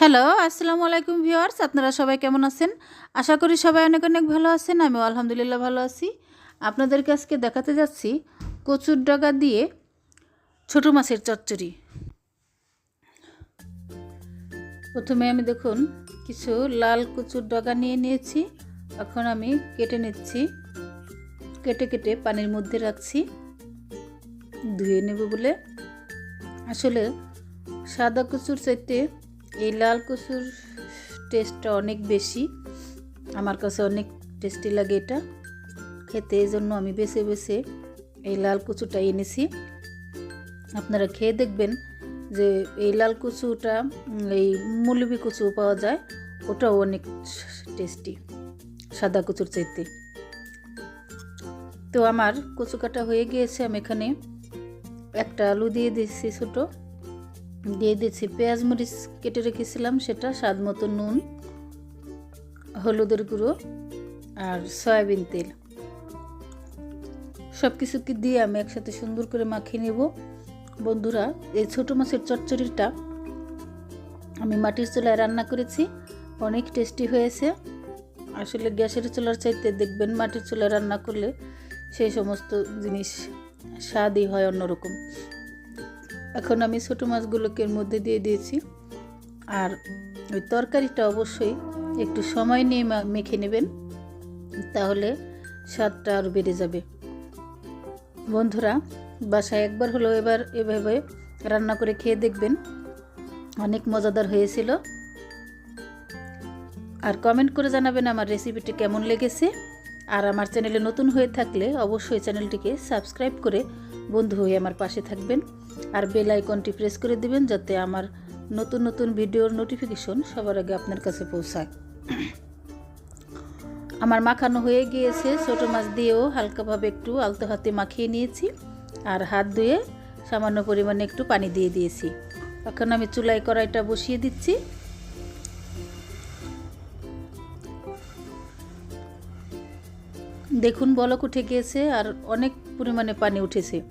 Hello আসসালামু আলাইকুম viewers, আপনারা সবাই কেমন আছেন? আশা করি সবাই অনেক অনেক ভালো আছেন আমি আলহামদুলিল্লাহ ভালো আছি। আপনাদেরকে আজকে দেখাতে যাচ্ছি কচুর ডগা দিয়ে ছোটো মাছের চচ্চড়ি। প্রথমে আমি দেখুন, কিছু লাল কচুর ডগা নিয়ে নিয়েছি, এখন আমি কেটে নিচ্ছি। কেটে কেটে পানির মধ্যে রাখছি, ধুয়ে নেব বলে। আসলে সাদা কচুর চাইতে এই লাল কচুর টেস্টটা অনেক বেশি। আমার কাছে অনেক টেস্টি লাগে এটা। খেতে এই জন্য আমি বেছে বেছে এই লাল কচুটা এনেছি। আপনারা খেয়ে দেখবেন যে এই লাল কচুটা এই মুলবি কচু পাওয়া যায়, ওটাও অনেক টেস্টি, সাদা কচুর চাইতে। তো আমার কচু কাটা হয়ে গিয়েছে, আমি এখানে একটা আলু দিয়ে দিচ্ছি ছোটো। দিয়ে দিচ্ছি পেঁয়াজ মরিচ কেটে রেখেছিলাম, সেটা স্বাদ মতো নুন, হলুদের গুঁড়ো আর সয়াবিন তেল। সব কিছুকে দিয়ে আমি একসাথে সুন্দর করে মাখিয়ে নেব। বন্ধুরা, এই ছোটো মাছের চচ্চড়িটা আমি মাটির চুলায় রান্না করেছি, অনেক টেস্টি হয়েছে। আসলে গ্যাসের চুলার চাইতে দেখবেন মাটির চুলায় রান্না করলে সেই সমস্ত জিনিস স্বাদই হয় অন্যরকম। এখন আমি ছোটো মাছগুলোকে মধ্যে দিয়ে দিয়েছি। আর ওই তরকারিটা অবশ্যই একটু সময় নিয়ে মেখে নেবেন, তাহলে স্বাদটা আরও বেড়ে যাবে। বন্ধুরা, বাসায় একবার হলো এবার এভাবে রান্না করে খেয়ে দেখবেন। অনেক মজাদার হয়েছিল। আর কমেন্ট করে জানাবেন আমার রেসিপিটি কেমন লেগেছে। আর আমার চ্যানেলে নতুন হয়ে থাকলে অবশ্যই চ্যানেলটিকে সাবস্ক্রাইব করে বন্ধু হয়ে আমার পাশে থাকবেন। আর বেল আইকনটি প্রেস করে দিবেন যাতে আমার নতুন নতুন ভিডিওর নোটিফিকেশন সবার আগে আপনার কাছে পৌঁছায়। আমার মাখানো হয়ে গিয়েছে ছোটো মাছ দিয়েও হালকাভাবে একটু আলতো হাতে মাখিয়ে নিয়েছি আর হাত ধুয়ে সামান্য পরিমাণে একটু পানি দিয়ে দিয়েছি। এখন আমি চুলাই কড়াইটা বসিয়ে দিচ্ছি। দেখুন বলক উঠে গিয়েছে আর অনেক পরিমাণে পানি উঠেছে।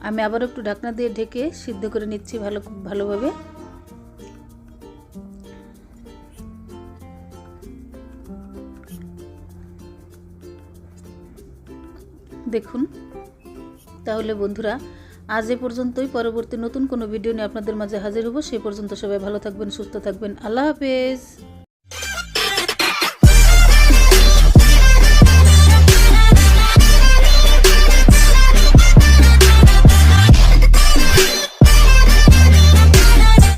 আমি আবার একটু ঢাকনা দিয়ে ঢেকে সিদ্ধ করে নিচ্ছি ভালো, ভালোভাবে। দেখুন, তাহলে বন্ধুরা, আজ এ পর্যন্তই। পরবর্তী নতুন কোনো ভিডিও নিয়ে আপনাদের মাঝে হাজির হব। সেই পর্যন্ত সবাই ভালো থাকবেন, সুস্থ থাকবেন। আল্লাহ হাফেজ।